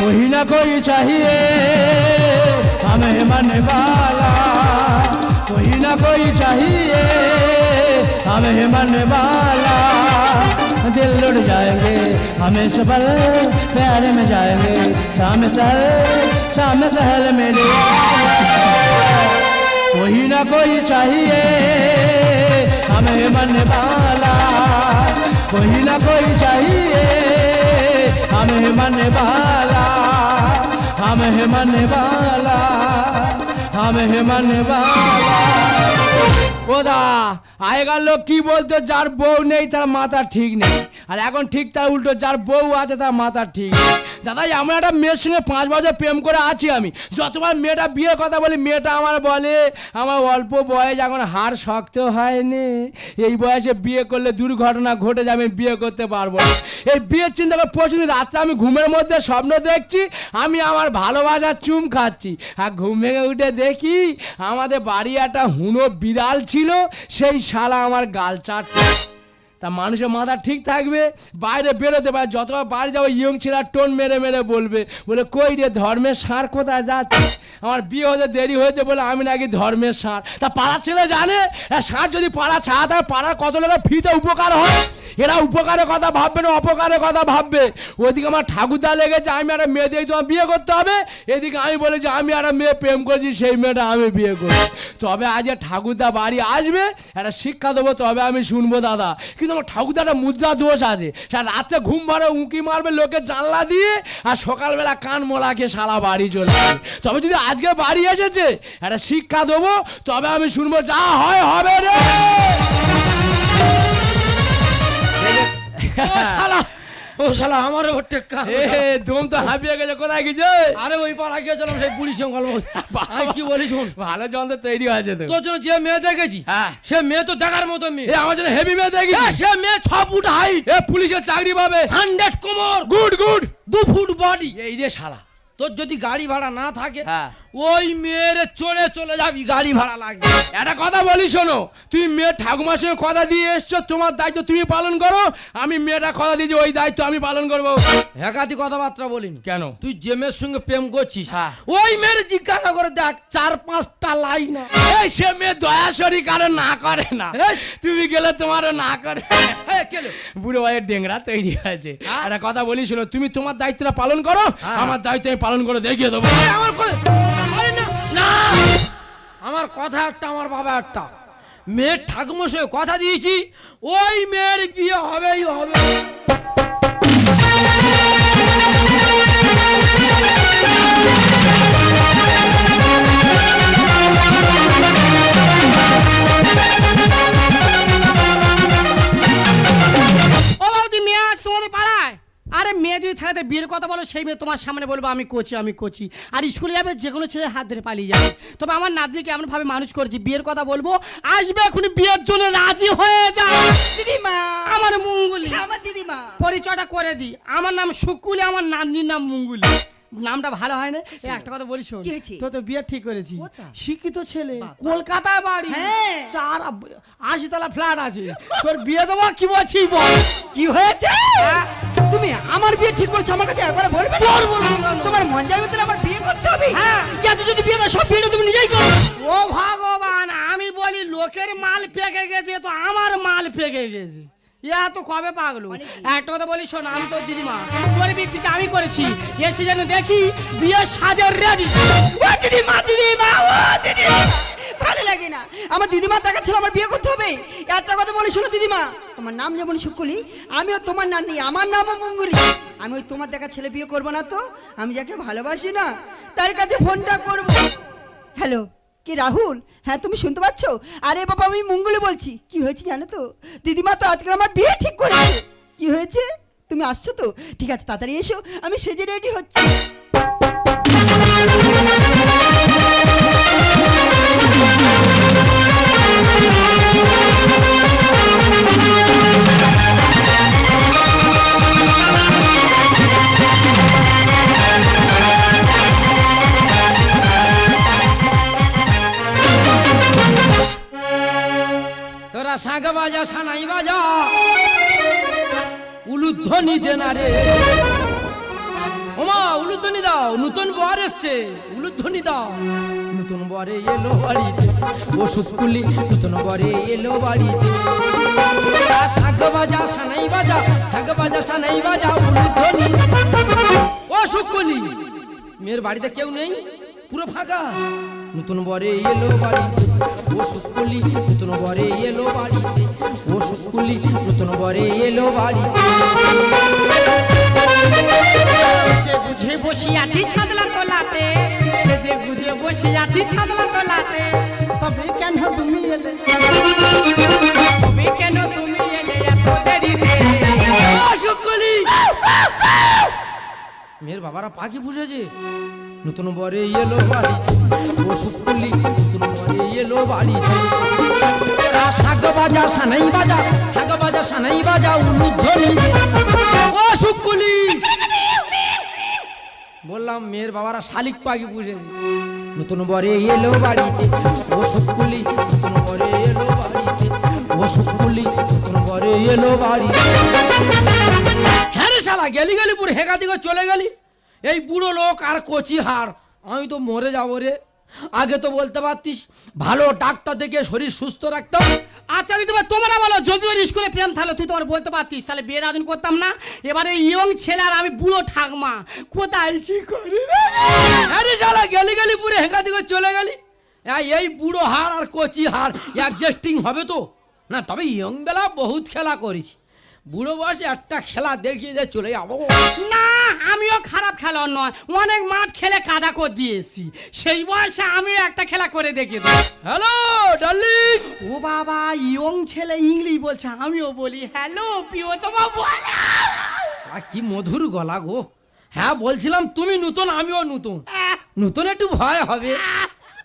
कोई ना कोई चाहिए। हमें मन वाला, कोई ना कोई चाहिए। हमें मन वाला, दिल लुट जाएँगे, हमें सफल प्यार में जाएँगे। शाम सहल शाम सहल मेरे कोई ना कोई चाहिए, हमें मन वाला, कोई ना कोई चाहिए। हमें मन वाला हमें मन वाला हमें मन वाला ওদা আগেকার লোক কি বলতো যার বউ নেই তার মাথা ঠিক নেই আর এখন ঠিক তার উল্টো যার বউ আছে তার মাথা ঠিক নেই দাদা আমরা একটা মেয়ের সঙ্গে পাঁচ বছর প্রেম করে আছি আমি। যতবার মেয়েটা বিয়ের কথা বলি, মেয়েটা আমার বলে, আমার অল্প বয়স এখন হাড় শক্ত হয়নি। এই বয়সে বিয়ে করলে দুর্ঘটনা ঘটে যাবে বিয়ে করতে পারব না। এই বিয়ের চিন্তা করে প্রচুর রাত্রে আমি ঘুমের মধ্যে স্বপ্ন দেখছি, আমি আমার ভালোবাসার চুম খাচ্ছি। আর ঘুম ভেঙে উঠে দেখি, আমাদের বাড়ি একটা হুনো বিড়াল ছিল, সেই শালা আমার গাল চাটছে। তা মানুষের মাথা ঠিক থাকবে, বাইরে বেরোতে পারে, যতবার বাইরে যাব, ইয়ং ছেলের টোন মেরে মেরে বলবে, বলে, কই রে, ধর্মের সার কোথায় যাচ্ছে আমার বিয়ে হতে দেরি হয়েছে বলে আমি নাকি ধর্মের সার। তা পাড়ার ছেলে জানে সার যদি পাড়া ছাড়া থাকে, পাড়ার কত লোকের ফিতে উপকার হয়? এরা উপকারের কথা ভাববে না, অপকারের কথা ভাববে। ওদিকে আমার ঠাকুরদা লেগেছে, আমি একটা মেয়ে দিয়ে তোমার বিয়ে করতে হবে। এদিকে আমি বলেছি, আমি একটা মেয়ে প্রেম করেছি, সেই মেয়েটা আমি বিয়ে করি তবে আজ ঠাকুরদা বাড়ি আসবে, একটা শিক্ষা দেবো, তবে আমি শুনব দাদা। কিন্তু আমার ঠাকুরদা একটা মুদ্রা দোষ আছে। সে রাত্রে ঘুম মারে উঁকি মারবে লোকের জানলা দিয়ে, আর সকালবেলা কান মোলা খেয়ে সারা বাড়ি চলে যাবে তবে যদি আজকে বাড়ি এসেছে, একটা শিক্ষা দেবো, তবে আমি শুনব, যা হয় হবে রে! শালা ও শালা আমার ওপর টেক্কা এ দম তো হাঁপিয়ে গেছে কোথায় গেছে আরে ওই পাড়া গিয়েছিলাম সেই পুলিশ সঙ্গে আমি কি বলি শোন? ভালো যন্ত্র তৈরি হয়েছে তো। তোর জন্য যে মেয়ে দেখেছি হ্যাঁ। সে মেয়ে তো দেখার মতো মেয়ে। এ আমার জন্য হেভি মেয়ে দেখি সে মেয়ে ছ ফুট হাইট এ পুলিশের চাকরি পাবে। হান্ড্রেড কোমর। গুড গুড দু ফুট বডি এই রে শালা। তোর যদি গাড়ি ভাড়া না থাকে হ্যাঁ। ওই মেয়ের চড়ে চলে যাবি গাড়ি ভাড়া লাগবে। একটা কথা বলি শোনো তুমি মেয়ে ঠাকুমার সঙ্গে কথা দিয়ে এসছো তোমার দায়িত্ব তুমি পালন করো আমি মেয়েটা কথা দিয়েছি ওই দায়িত্ব আমি পালন করব। একাতি কথাবার্তা বলিনি। কেন? তুই যে মেয়ের সঙ্গে প্রেম করছিস হ্যাঁ। ওই মেয়ের জিজ্ঞাসা করে দেখ চার পাঁচটা লাইন এই সে মেয়ে দয়াসরি কারও না করে না। তুমি গেলে তোমারও না করে। বুড়ো ভাইয়ের ডেংরা তৈরি হয়েছে। হ্যাঁ। একটা কথা বলি শোনো তুমি তোমার দায়িত্বটা পালন করো হ্যাঁ। আমার দায়িত্ব আমি পালন করে দেখিয়ে দেবো। আমার না! আমার কথা একটা, আমার বাবা একটা। মেয়ের ঠাকুমশাই কথা দিয়েছি, ওই মেয়ের বিয়ে হবেই হবে। আরে মেয়ে যদি থাকে বিয়ের কথা বলো সেই মেয়ে তোমার সামনে বলব আমি কোচি আমি কোচি। আর স্কুলে যাবে যে কোনো ছেলে হাত ধরে পালিয়ে যাবে। তবে আমার নাতনিকে এমন ভাবে মানুষ করেছি বিয়ের কথা বলব আসবে এখন বিয়ের জন্য রাজি হয়ে যাও দিদিমা। আমার মঙ্গুলি। আমার দিদিমা। পরিচয়টা করে দিই। আমার নাম শুকুলি আমার নাতনির নাম মঙ্গুলি। নামটা ভালো হয় না? একটা কথা বলি শোন। তো তো বিয়ে ঠিক করেছি। শিক্ষিত ছেলে কলকাতায় বাড়ি। হ্যাঁ। চার আশি তলা ফ্ল্যাট আছে। তোর বিয়ে দেবো কি বলছি বল? কি হয়েছে? তুমি আমার বিয়ে ঠিক করেছ আমার কাছে একবার বলবে তোমার মন যাবে তো আমার বিয়ে করতে হবে? হ্যাঁ। যদি বিয়ে না সব বিয়েটা তুমি নিজেই করো। ও ভগবান আমি বলি লোকের মাল পেকে গেছে তো আমার মাল পেকে গেছে। ইয়া তো কবে পাগলো? মানে একটা কথা বলি শোন আমি তো দিদিমা। তোর বিয়ে আমি করেছি। এ সিজনে দেখি বিয়ের সাজের রেডি। ও দিদিমা দিদিমা ও দিদি। ভালো লাগে না। আমার দিদিমা দেখাচ্ছিল আমার বিয়ে করতে হবে। একটা কথা বলি শোনো দিদিমা। তোমার নাম যেমন শুকুলি আমিও তোমার নাতনি আমার নামও মঙ্গুলি। আমি ওই তোমার দেখা ছেলে বিয়ে করব না তো? আমি যাকে ভালোবাসি না তার কাছে ফোনটা করব। হ্যালো কি রাহুল? হ্যাঁ তুমি শুনতে পাচ্ছ? আরে বাবা, আমি মঙ্গলে বলছি। কি হয়েছে জানো তো? দিদিমা তো আজকে আমার বিয়ে ঠিক করেছে কি হয়েছে? তুমি আসছো তো? ঠিক আছে, তাড়াতাড়ি এসো। আমি সেজে রেডি হচ্ছি। বাজা সানাই বাজা। উলুধ্বনি দে না রে। ওমা উলু উলুধ্বনি দাও, নতুন বর এসছে। উলুধ্বনি দাও। নতুন বরে এলো বাড়িতে ও সুকুলি নতুন বরে এলো বাড়িতে। শাক বাজা সানাই বাজা, শাক বাজা সানাই বাজা, উলুধ্বনি। ও সুকুলি মেয়ের বাড়িতে কেউ নেই? পুরো ফাঁকা। নতুন বরে এলো বাড়িতে ও সুকুলি নতুন বরে এলো বাড়িতে ও সুকুলি নতুন বরে এলো বাড়িতে। বুঝে বসে আছি ছাদলা তলাতে যে বুঝে বসে আছি ছাদলা তলাতে তবে কেন তুমি এলে? তবে কেন তুমি এলে এত দেরিতে? মেয়ের বাবারা পাখি পুষেছে নতুন বরে এলো বাড়ি ও শুকুলি নতুন বরে এলো বাড়ি। শাক বাজা সানাই বাজা শাক বাজা সানাই বাজা উলুধ্বনি শুকুলি বললাম, মেয়ের বাবারা শালিক পাখি পুষেছে নতুন বরে এলো বাড়িতে, ও শুকুলি নতুন বরে এলো বাড়িতে, ও শুকুলি নতুন বরে এলো বাড়িতে। শালা গেলি গেলি পুরো হেগা দিকে চলে গেলি? এই বুড়ো লোক আর কচি হার আমি তো মরে যাব রে। আগে তো বলতে পারতিস, ভালো ডাক্তার দেখে শরীর সুস্থ রাখতাম। আচ্ছা দিদিভাই তোমরা বলো, যদি ওর স্কুলে প্রেম থাকল তুই তোমার বলতে পারতিস, তাহলে বিয়ের আয়োজন করতাম না? এবারে ইয়ং ছেলে আর আমি বুড়ো ঠাকমা। কোথায়, কি করি? রে? হ্যাঁ রে শালা, গেলি গেলি পুরো হেগা দিকে চলে গেলি। এই বুড়ো হার আর কচি হার অ্যাডজাস্টিং হবে তো? না, তবে ইয়ং বেলা বহুত খেলা করেছি। বুড়ো বয়সে একটা খেলা দেখিয়ে দিয়ে চলে যাব। না আমিও খারাপ খেলোয়াড় নয়। অনেক মাঠ খেলে কাদা করে দিয়েছি। সেই বয়সে আমিও একটা খেলা করে দেখিয়ে দেবো। হ্যালো ডার্লিং ও বাবা ইয়ং ছেলে ইংলিশ বলছে আমিও বলি হ্যালো প্রিয় তোমার বলা। আর কি মধুর গলা গো। হ্যাঁ বলছিলাম তুমি নতুন আমিও নতুন। নতুন একটু ভয় হবে।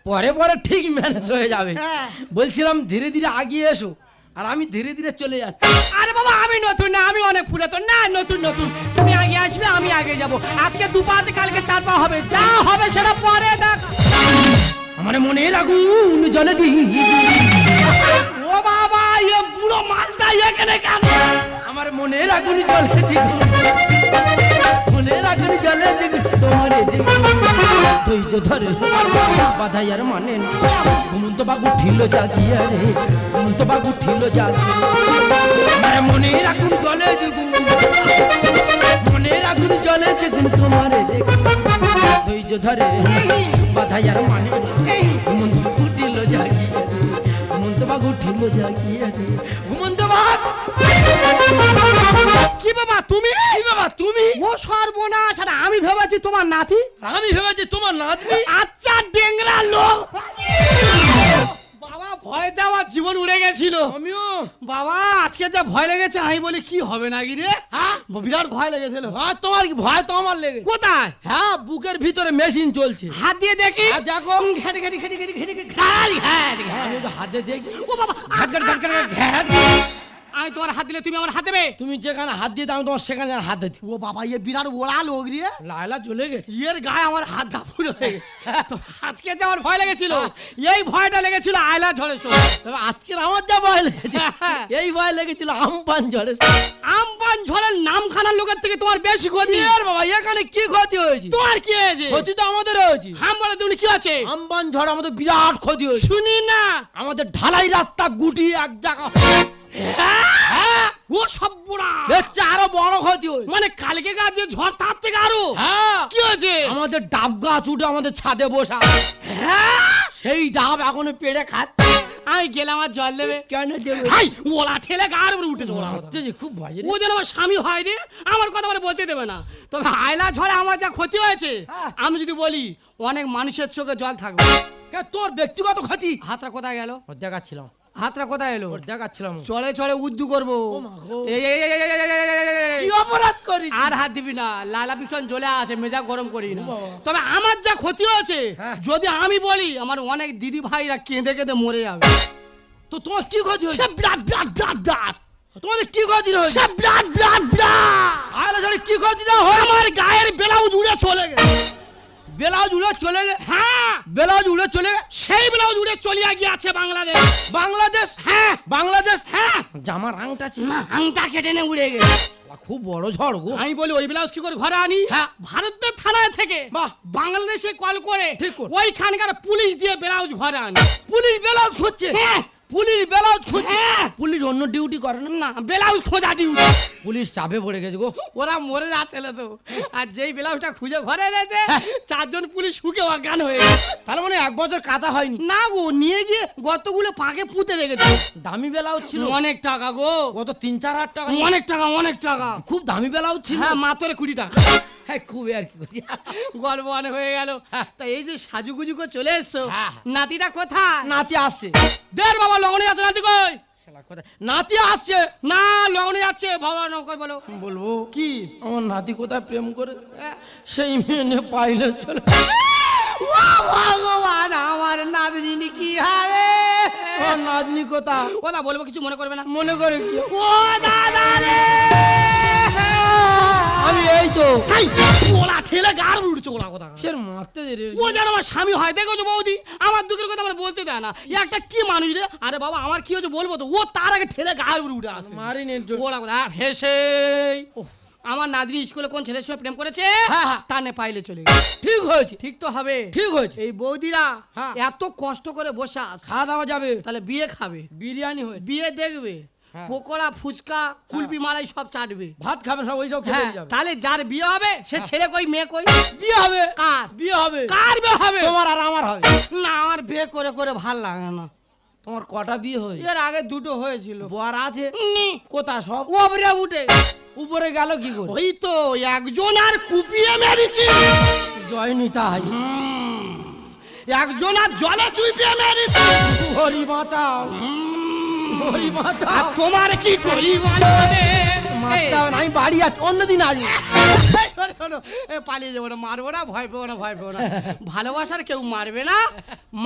পরে পরে ঠিক ম্যানেজ হয়ে যাবে। হ্যাঁ। বলছিলাম ধীরে ধীরে আগিয়ে এসো। আর আমি ধীরে ধীরে চলে যাচ্ছি। আরে বাবা আমি নতুন না আমি অনেক পুরাতন। না নতুন নতুন। তুমি আগে আসবে আমি আগে যাব। আজকে দু পা আছে কালকে চার পা হবে। যা হবে সেটা পরে দেখ। আমার মনে রাখুন জলে দি ও বাবা এ বুড়ো মালটা এখানে কেন? আমার মনে লাগুন জলে দিগুন মনে জলে দিগুন তোমারে ধৈর্য ধরে, বাধাই আর মানে না। ঘুমন্ত বাবু ঠিল জাগিয়া রে ঘুমন্ত বাবু ঠিল জাগিয়া মনে রাখুন, জলে দিগুন মনে রাখুন, জলে দিগুন তোমারে ধৈর্য ধরে, বাধাই আর মানে ঘুমন্ত বাবু রে ঘুমন্ত বাবু! কি বাবা তুমি? এই বাবা তুমি? ও সর্বনাশ আর আমি ভেবেছি তোমার নাতি। আমি ভেবেছি তোমার নাতি আচ্ছা ডেংরা লোক। বাবা ভয় দেওয়া জীবন উড়ে গেছিল আমিও বাবা আজকে যা ভয় লেগেছে আমি বলি কি হবে না রে হ্যাঁ বিরাট ভয় লেগেছিল ভয় তোমার কি ভয় তো আমার লেগে কোথায় হ্যাঁ বুকের ভিতরে মেশিন চলছে হাত দিয়ে দেখি হ্যাঁ, দেখো। ঘেটে ঘেটে ঘেটে ঘেটে ঘেটে ঘেটে ঘেটে হাতে দেখি ও বাবা ঘাট ঘাট ঘাট ঘাট ঘ্যাট। আমি তোমার হাত দিলে তুমি আমার হাত দেবে? তুমি যেখানে হাত দিয়ে দাও আমি তোমার সেখানে হাত দিই ও বাবা ইয়ে বিরাট ওড়া লোক রে। লাইলা চলে গেছে। ইয়ের গায়ে আমার হাত দাপুর হয়ে গেছে। তো আজকে যে আমার ভয় লেগেছিল এই ভয়টা লেগেছিল আয়লা ঝড়ে সময়। তবে আজকের আমার যা ভয় লেগেছে এই ভয় লেগেছিল আমপান ঝড়ে আমপান ঝড়ের নামখানার লোকের থেকে তোমার বেশি ক্ষতি। আর বাবা এখানে কি ক্ষতি হয়েছে? তোমার কি হয়েছে? ক্ষতি তো আমাদের হয়েছে। হাম বলে তুমি কি আছে? আমপান ঝড় আমাদের বিরাট ক্ষতি হয়েছে। শুনি না। আমাদের ঢালাই রাস্তা গুটি এক জায়গা হ্যাঁ? ও দেখছে আরও বড় ক্ষতি মানে কালকে গাছ যে ঝড় তার থেকে আরও? হ্যাঁ। কি হয়েছে? আমাদের ডাব গাছ উঠে আমাদের ছাদে বসা। হ্যাঁ? সেই ডাব এখনও পেড়ে খাচ্ছে। আমি গেলাম আর জল দেবে। কেন দেবে? ওলা ঠেলে গার উপরে ওরা। হচ্ছে যে খুব ভয় ও যেন আমার স্বামী হয় রে আমার কথা বলে বলতে দেবে না। তবে আয়লা ঝড়ে আমার যা ক্ষতি হয়েছে হ্যাঁ। আমি যদি বলি অনেক মানুষের চোখে জল থাকবে। তোর ব্যক্তিগত ক্ষতি? হাতটা কোথায় গেল? দেখাচ্ছিলাম হাতটা কোথায় এলো দেখাচ্ছিলাম চলে চলে উদ্দু করব অপরাধ করি আর হাত দিবি না লালা পিছন জ্বলে আছে মেজা গরম করি না তবে আমার যা ক্ষতি হয়েছে যদি আমি বলি আমার অনেক দিদি ভাইরা কেঁদে কেঁদে মরে যাবে তো তোমার কি ক্ষতি হয়েছে বিরাট বিরাট বিরাট বিরাট তোমাদের কি ক্ষতি হয়েছে বিরাট বিরাট বিরাট আর কি ক্ষতি আমার গায়ের ব্লাউজ উড়ে চলে গেছে ব্লাউজ উড়ে চলে গে হ্যাঁ। ব্লাউজ উড়ে চলে গে সেই ব্লাউজ উড়ে চলিয়া গিয়েছে বাংলাদেশ। বাংলাদেশ? হ্যাঁ। বাংলাদেশ? হ্যাঁ। জামার আংটা ছিল। আংটা কেটে নে উড়ে গেছে। খুব বড় ঝড় গো। আমি বলি ওই ব্লাউজ কি করে ঘরে আনি? হ্যাঁ। ভারতের থানায় থেকে বাহ। বাংলাদেশে কল করে ঠিক করে। ওইখানকার পুলিশ দিয়ে ব্লাউজ ঘরে আনি। পুলিশ ব্লাউজ খুঁজছে। হ্যাঁ। পুলিশ ব্লাউজ খুঁজছে। হ্যাঁ। পুলিশ অন্য ডিউটি করে না। না ব্লাউজ খোঁজা ডিউটি পুলিশ চাপে পড়ে গেছে গো। ওরা মরে যাচ্ছিল তো। আর যেই ব্লাউজটা খুঁজে ঘরে এনেছে চারজন পুলিশ শুকে অজ্ঞান হয়ে তার মানে এক বছর কাঁচা হয়নি। না গো নিয়ে গিয়ে গতগুলো ফাঁকে পুঁতে রেখেছে। দামি ব্লাউজ ছিল? অনেক টাকা গো। কত তিন চার হাজার টাকা অনেক টাকা অনেক টাকা। খুব দামি ব্লাউজ ছিল? হ্যাঁ মাত্র কুড়ি টাকা। হ্যাঁ খুব আর কি গল্প অনেক হয়ে গেল। হ্যাঁ। তা এই যে সাজুগুজু করে চলে এসছো হ্যাঁ। নাতিটা কোথায়? নাতি আসছে। দের বাবা লগনে যাচ্ছে নাতি কই? নাতি আসছে। না লগনে যাচ্ছে বাবা নকই বলো। বলব কি? আমার নাতি কোথায় প্রেম করে? সেই মেনে পাইলে চলে। ও ভগবান আমার নাতনি কি হবে? আমার নাতনি কোথা ওটা বলব কিছু মনে করবে না। মনে করে কি? ও দাদা রে! আমি এই তো। ওলা ঠেলে গার উঠছে ওলা কথা। সের মারতে দে রে। ও যেন আমার স্বামী হয় দেখো বৌদি? আমার দুঃখের কথা আমার বলতে দেয় না। একটা কি মানুষ রে? আরে বাবা আমার কি হচ্ছে বলব তো? ও তার আগে ঠেলে গায়ের উপরে উঠে আসছে। মারিনি জো- ওরা কথা ভেসে আমার নাতনি স্কুলে কোন ছেলের সঙ্গে প্রেম করেছে? হ্যাঁ, হ্যাঁ। তা পাইলে চলে ঠিক হয়েছে। ঠিক তো হবে। ঠিক হয়েছে। এই বৌদিরা হ্যাঁ। এত কষ্ট করে বসে খাওয়া দাওয়া যাবে। তাহলে বিয়ে খাবে। বিরিয়ানি হয়ে বিয়ে দেখবে। পকোড়া ফুচকা কুলপি মালাই সব চাটবে। ভাত খাবে সব ওই সব খেতে হ্যাঁ যাবে। তাহলে যার বিয়ে হবে সে ছেলে কই মেয়ে কই? বিয়ে হবে। কার? বিয়ে হবে। কার বিয়ে হবে? তোমার আর আমার হবে। না আমার বিয়ে করে করে ভালো লাগে না। তোমার কটা বিয়ে হয়েছে? এর আগে দুটো হয়েছিল। বর আছে? কোথা সব? ওপরে উঠে। উপরে গেল কি করে? ওই তো একজন আর কুপিয়ে মেরেছি। জয় নিতাই একজন আর জলে চুপিয়ে মেরেছি। হরি বাঁচাও। আর তোমার কি করি আমি বাড়ি আছি অন্যদিন আসব পালিয়ে যাব না মারবো না ভয় পেবো না ভয় পেবো না। ভালোবাসার কেউ মারবে না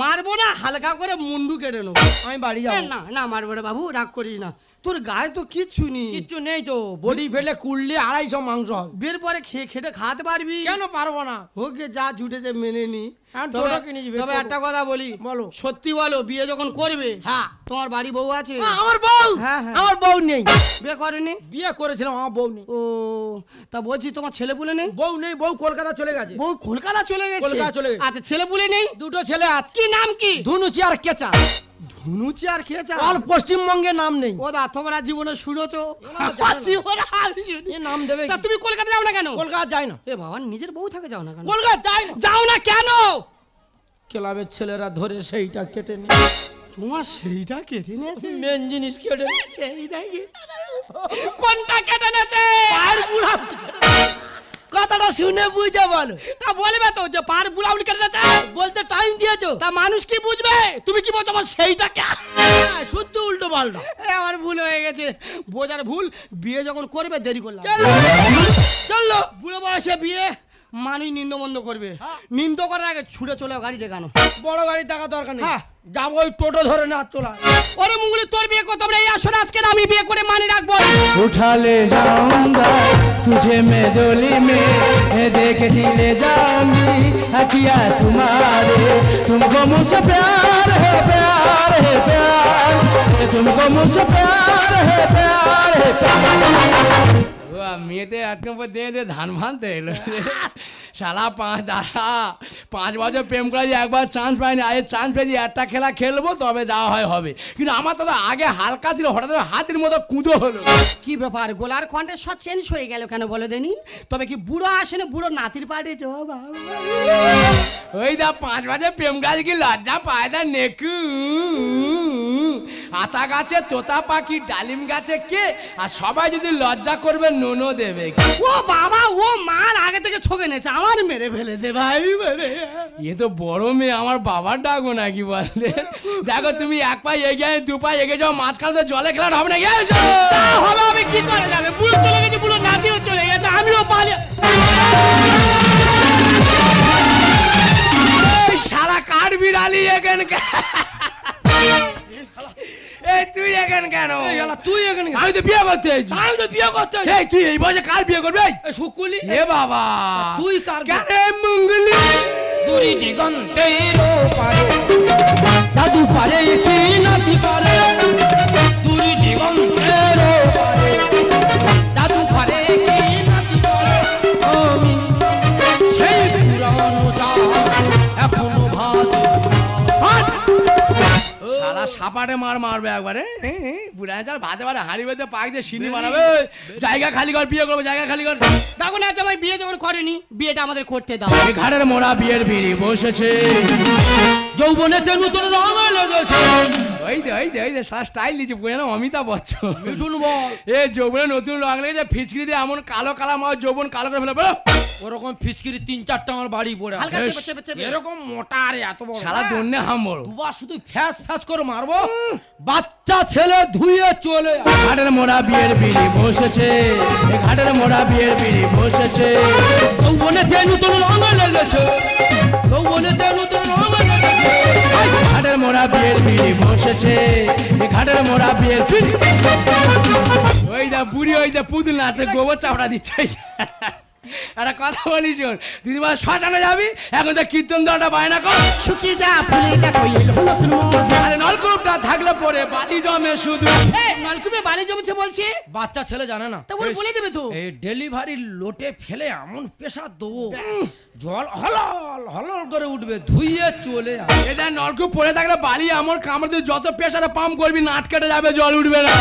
মারবো না হালকা করে মুন্ডু কেড়ে নেব। আমি বাড়ি যাব। না না মারবো না বাবু রাগ করি না। তোর গায়ে তো কিচ্ছু নেই। কিচ্ছু নেই তো বডি ফেলে কুড়লে আড়াইশো মাংস। হবে বের পরে খেয়ে খেটে খাতে পারবি। কেন পারব না? ওকে যা জুটেছে মেনে নি। হ্যাঁ, তবে-। একটা কথা বলি বলো। সত্যি বলো বিয়ে যখন করবে হ্যাঁ। তোমার বাড়ি বউ আছে? আমার বউ! হ্যাঁ, হ্যাঁ। আমার বউ নেই। বিয়ে করেনি? বিয়ে করেছিলাম আমার বউ নেই। ও তা বলছি তোমার ছেলে পুলে নেই? বউ নেই বউ কলকাতা চলে গেছে। বউ কলকাতা চলে গেছে? কলকাতা চলে গেছে। আচ্ছা ছেলে পুলে নেই? দুটো ছেলে আছে। কি নাম কি? ধুনুচি আর কেচা। ধুনুচি আর খেয়েছে আর পশ্চিমবঙ্গে নাম নেই। ও দা তোমরা জীবনে শুনেছো? নাম দেবে তা তুমি কলকাতা যাও না কেন? কলকাতা যায় না। এ বাবা নিজের বউ থাকে যাও না কেন? কলকাতা যায় না। যাও না কেন? ক্লাবের ছেলেরা ধরে সেইটা কেটে নি। তোমার সেইটা কেটে নিয়েছে? মেন জিনিস কেটে। সেইটা কোনটা কেটে নিয়েছে? পায়ের বুড়া কথাটা শুনে বুঝে বলো। তা বলবে তো যে পার বুড়াউলি কেটে নিয়েছে বলতে টাইম দিয়েছ। তা মানুষ কি বুঝবে? তুমি কি বলছো আমার সেইটা কে? হ্যাঁ, শুদ্ধ উল্টো পাল্টা। আমার ভুল হয়ে গেছে। বোঝার ভুল বিয়ে যখন করবে দেরি করলাম। চলো। চলো। বুড়ো বয়সে বিয়ে মানুষ নিন্দমন্দ করবে। হ্যাঁ। নিন্দ করার আগে ছুটে চলে গাড়িতে কেন? বড় গাড়ি টাকা দরকার নেই। হ্যাঁ। যাব ওই টোটো ধরে না চলা ওরে মুগুলি তোর বিয়ে করতে এই আসলে আজকে আমি বিয়ে করে মানে রাখব। উঠালে যাওঙ্গা তুঝে মে দেখে দিলে হাকিয়া তোমারে। তুমকো প্যার হে প্যার হে প্যার তুমকো প্যার হে প্যার হে প্যার। বা মেয়েতে এত দিয়ে ধান ভানতে এলো। সালা পাঁচ দাদা পাঁচ বছর প্রেম করা যে একবার চান্স পাইনি। আজ চান্স পেয়েছি একটা খেলা খেলব তবে যাওয়া হয় হবে। কিন্তু আমার তো আগে হালকা ছিল হঠাৎ হাতির মতো কুঁদো হলো। কি ব্যাপার? গোলার কণ্ঠের সব চেঞ্জ হয়ে গেল কেন বলে দেনি? তবে কি বুড়ো আসেনি বুড়ো নাতির পাঠিয়েছে ওই দা পাঁচ বাজে প্রেম গাছ কি লজ্জা পায় দা নেকু। আতা গাছে তোতা পাখি ডালিম গাছে কে? আর সবাই যদি লজ্জা করবে নো নোনো দেবে। ও বাবা ও মাল আগে থেকে ছকে নেছে আমার মেরে ফেলে দে ভাই মেরে। এ তো বড় মেয়ে আমার বাবার ডাকো নাকি বলে? দেখো তুমি এক পায়ে এগিয়ে দু পায়ে এগিয়ে যাও মাঝখানে তো জলে খেলার হবে না তা হবে আমি কি করে যাবে বুড়ো চলে গেছে বুড়ো নাতিও চলে গেছে আমিও পালিয়ে এই শালা কাঠ বিড়ালি এখান কেন? তুই এখানে আমি তো বিয়ে করতে চাইছি। আমি তো বিয়ে করতে এই তুই এই বয়সে কার বিয়ে করবি? শুকুলি? হে বাবা। তুই কার কেন মঙ্গলি? দুরি দিগন্তে পারে দাদু পারে কি নাতি পারে? সাপাটে মার মারবে একবারে পুরা চাল ভাতে ভাতে হাঁড়ি বেঁধে পাক দিয়ে সিনি বানাবে জায়গা খালি কর বিয়ে করব জায়গা খালি কর। দেখো না ভাই বিয়ে যখন করেনি বিয়েটা আমাদের করতে দাও। ঘাড়ের মোড়া বিয়ের বিড়ি বসেছে। যৌবনেতে নতুন রঙ লেগেছে। ওই দে ওই দে ওই দে সারা স্টাইল পুরো না? অমিতাভ বচ্চন। মিঠুন বল। এ যৌবনে নতুন রঙ লেগেছে ফিচকিরি দিয়ে এমন কালো কালা মার যৌবন কালো করে ফেলে বেরো। ওরকম ফিসকিরি তিন চারটা আমার বাড়ি পড়ে এরকম মোটা আর এত বড়। সারা জন্যে হাম বড় দুবার শুধু ফ্যাস ফ্যাস করে মারবো। বাচ্চা ছেলে ধুয়ে চলে ঘাটের মোড়া বিয়ের বিড়ি বসেছে ঘাটের মোড়া বিয়ের বিড়ি বসেছে। যৌবনেতে নতুন রঙ লেগেছে। বসেছে। ঘাটের মোড়া বিয়ের ওই দা বুড়ি ওই দা পুতুল না গোবর চাপড়া দিচ্ছে। একটা কথা বলি শোন। দিদিমা শ্মশানে যাবি এখন তো কীর্তন দলটা বায়না কর। শুকিয়ে যা ফুলে দেখো। আরে নলকূপটা থাকলে পরে বালি জমে শুধু। নলকূপে বালি জমছে বলছি? বাচ্চা ছেলে জানে না। তা বলে দেবে তো। এই ডেলিভারি লোটে ফেলে এমন প্রেশার দেবো। জল হলল হলল করে উঠবে ধুইয়ে চলে। এটা নলকূপ পড়ে থাকলে বালি এমন কামড় দিয়ে যত প্রেসারে পাম্প করবি নাট কেটে যাবে জল উঠবে না।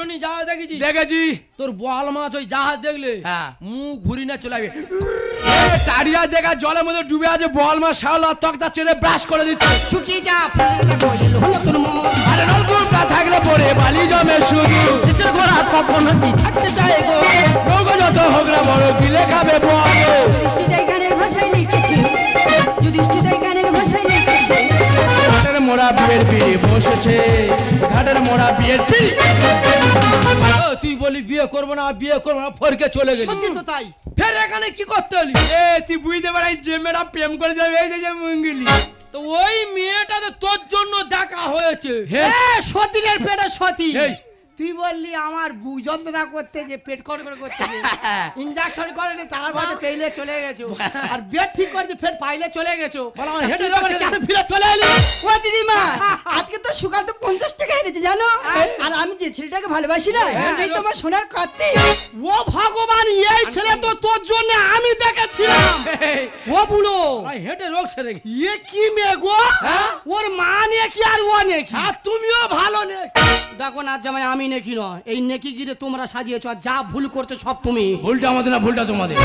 টাইটনি জাহাজ দেখেছি দেখেছি। তোর বোয়াল মাছ ওই জাহাজ দেখলে? হ্যাঁ। মুখ ঘুরি না চলে আসবে। টাড়িয়া দেখা জলের মধ্যে ডুবে আছে বল মা শাওলা তক্তা ছেড়ে ব্রাশ করে দিচ্ছে। শুকিয়ে যা আরে নলকূপটা থাকলে পরে বালি জমে শুধু দেশের ঘোড়া কখনো কি থাকতে চায় গো? নৌকা যত হোক না বড় গিলে খাবে বল? যুধিষ্ঠিতাই গানের ভাষায় লিখেছে। যুধিষ্ঠিতাই গানের ভাষায় লিখেছে। মোড়া বিয়ের পিড়ি বসেছে। ঘাটের মোড়া বিয়ের পিড়ি তুই বলি বিয়ে করব না বিয়ে করব না ফরকে চলে গেলি। সত্যি তো তাই। ফের এখানে কি করতে হলি? এ তুই বুঝতে পারাই যে মেয়েরা প্রেম করে যাবে এই দেশে মুঙ্গিলি। তো ওই মেয়েটা তোর জন্য দেখা হয়েছে। হ্যাঁ সতীনের পেটে সতী। তুই বললি আমার বুক যন্ত্রণা করতে যে পেট কর করে করতে ইঞ্জেকশন করেনি তার বাদে পেইলে চলে গেছো। আর বেড ঠিক করেছে ফের পাইলে চলে গেছো। বলো, আমার হেঁটে তুই কেন ফিরে চলে এলি? ও দিদিমা আজকে তো সকাল তো পঞ্চাশ টাকা এনেছে জানো? আর আমি যে ছেলেটাকে ভালোবাসি না এই তোমার সোনার কাতে ও ভগবান এই ছেলে তো তোর জন্য আমি দেখেছিলাম। ও বুড়ো। ভাই হেঁটে রোগ সেরে ইয়ে কি মেয়ে গো? ওর মা নেকি আর ও নেকি? আর তুমিও ভালো নে দেখো না জামাই আমি নেকি নয়। এই নেকি গিরে তোমরা সাজিয়েছ আর যা ভুল করতে সব তুমি। ভুলটা আমাদের না ভুলটা তোমাদের।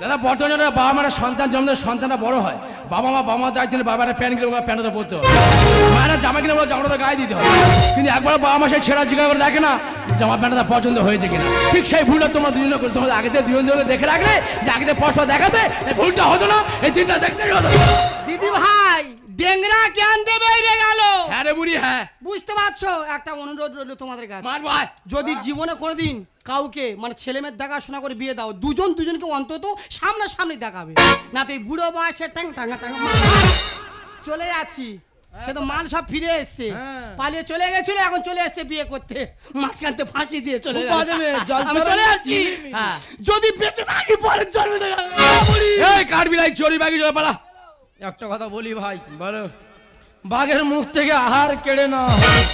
দাদা বর্তমানে বাবা মারা সন্তান জন্মের সন্তানটা বড় হয়। বাবা মা বাবা মা দায়িত্ব বাবারা প্যান্ট কিনে প্যান্টটা পরতে হয় মায়েরা জামা কিনে ওরা জামাটা গায়ে দিতে হয় কিন্তু একবার বাবা মা সেই ছেঁড়া জিজ্ঞাসা করে দেখে না জামা প্যান্টটা পছন্দ হয়েছে কিনা। ঠিক সেই ভুলটা তোমরা দুজনে করে তোমরা আগে থেকে দুজন দুজনে দেখে রাখলে যে আগে থেকে পরস্পর দেখাতে এই ভুলটা হতো না এই তিনটা দেখতে হতো দিদি ভাই ডেংরা জ্ঞান দেবে রে গেল। হ্যাঁ রে বুড়ি হ্যাঁ। বুঝতে পারছ? একটা অনুরোধ রইল তোমাদের কাছে। মার ভাই যদি জীবনে কোনোদিন কাউকে মানে ছেলে মেয়ের দেখাশোনা করে বিয়ে দাও দুজন দুজনকে অন্তত সামনাসামনি দেখাবে। না তো এই বুড়ো বয়সে ট্যাং টাঙ্গা টাঙ্গা চলে যাচ্ছি। সে তো মাল সব ফিরে এসছে। হ্যাঁ। পালিয়ে চলে গেছিল এখন চলে এসছে বিয়ে করতে। মাঝখানতে ফাঁসি দিয়ে চলে আমি চলে যাচ্ছি। হ্যাঁ। যদি বেঁচে থাকি পরে জন্মে দেখা এই কাঠবি লাই চড়ি বাকি চলে পালা। একটা কথা বলি ভাই। বলো। বাঘের মুখ থেকে আহার কেড়ে না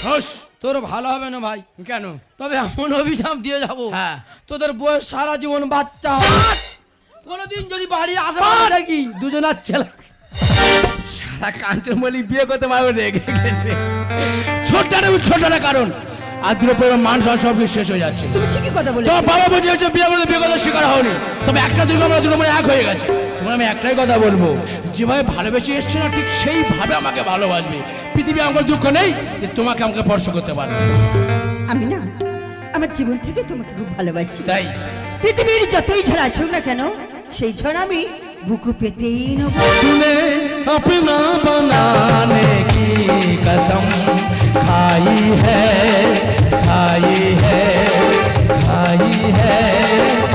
হোস তোর ভালো হবে না ভাই। কেন? তবে এমন অভিশাপ দিয়ে যাব। হ্যাঁ। তোদের বয়স সারা জীবন বাচ্চা। কোনোদিন যদি বাড়ির আশেপাশে দেখি দুজনার ছেলে। সারা কাঞ্চন বলি বিয়ে করতে পারবে রেগে গেছে ছোটটা ছোটটা কারণ। আদ্র পরিমাণ মান সব কিছু শেষ হয়ে যাচ্ছে। তুমি ঠিকই কথা বলে তোমার বাবা বুঝে হচ্ছে বিয়ে করতে বিয়ে করতে শিকার হওনি। তবে একটা দুটো আমরা দুটো মানে এক হয়ে গেছে। তোমার আমি একটাই কথা বলব। যেভাবে ভালোবেসে এসছে না ঠিক সেইভাবে আমাকে ভালোবাসবে। পৃথিবী আমার দুঃখ নেই যে তোমাকে আমাকে স্পর্শ করতে পারবে আমি না আমার জীবন থেকে তোমাকে খুব ভালোবাসি। তাই? পৃথিবীর যতই ঝড় আসুক না কেন সেই ঝড় আমি বুকু পেতেই তুলে আপনা বানানে কি কসম? খাই হ্যাঁ খাই হ্যাঁ খাই হ্যাঁ